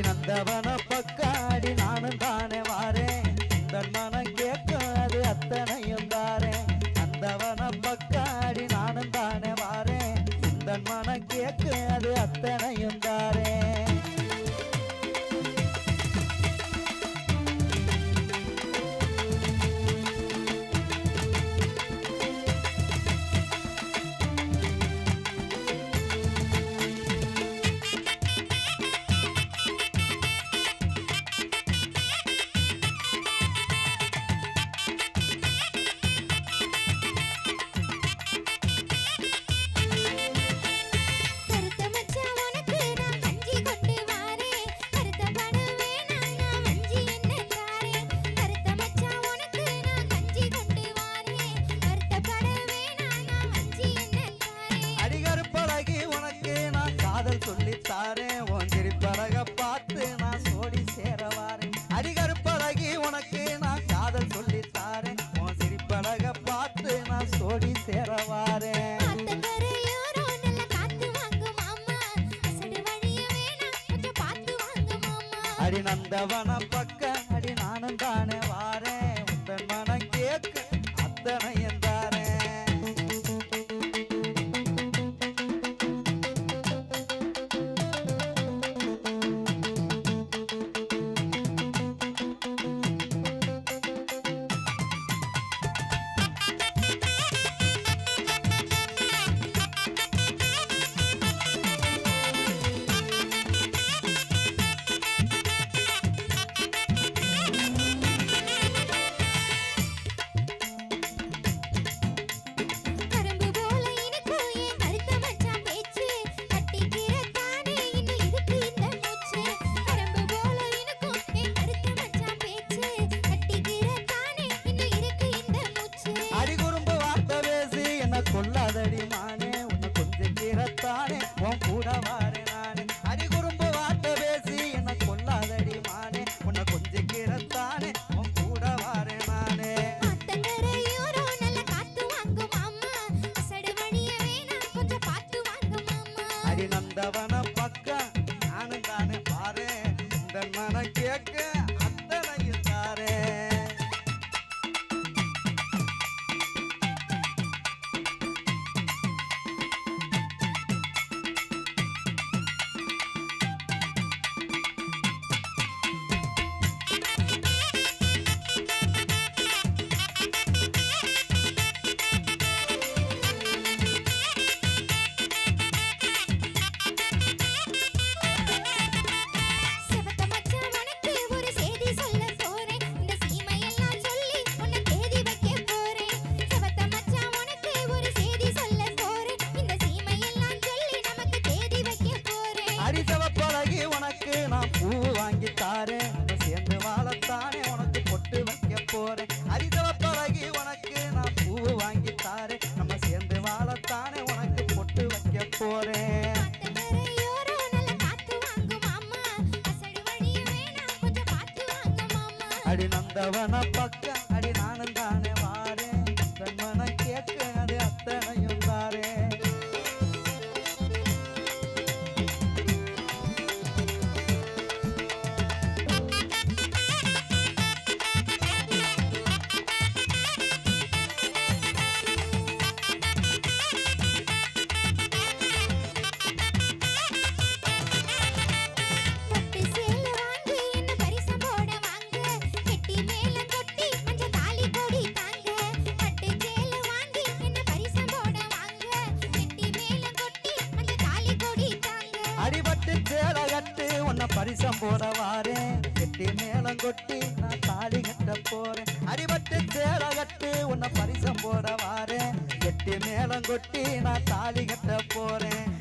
நந்தவன பக்காடி நானும் தானே வாரேன். தன்மன தாரே உன் திருப்பழக பார்த்து நான் சோடி சேரவாரேன் அடிகருப்பழகி உனக்கு நான் காதல் சொல்லி தாரேன் உன் சிரிப்பழக பார்த்து நான் சோடி சேரவாரேன் அடி நந்தவன பக்க அடி நானும் தானே வாரேன் உந்தன் மனம் கேட்க அத்தனை கடன் மன கேட்க அடி நந்தவன பக்கம் அடி நானும் தானே அடிபட்டு சேலை கட்டு உன்னை பரிசம் போட வாரேன். கெட்டி மேளம் கொட்டி நான் தாலி கட்ட போறேன். அடிபட்டு சேலை கட்டு உன்னை பரிசம் போட வாரேன். கெட்டி மேளம் கொட்டி நான் தாலி கட்ட போறேன்.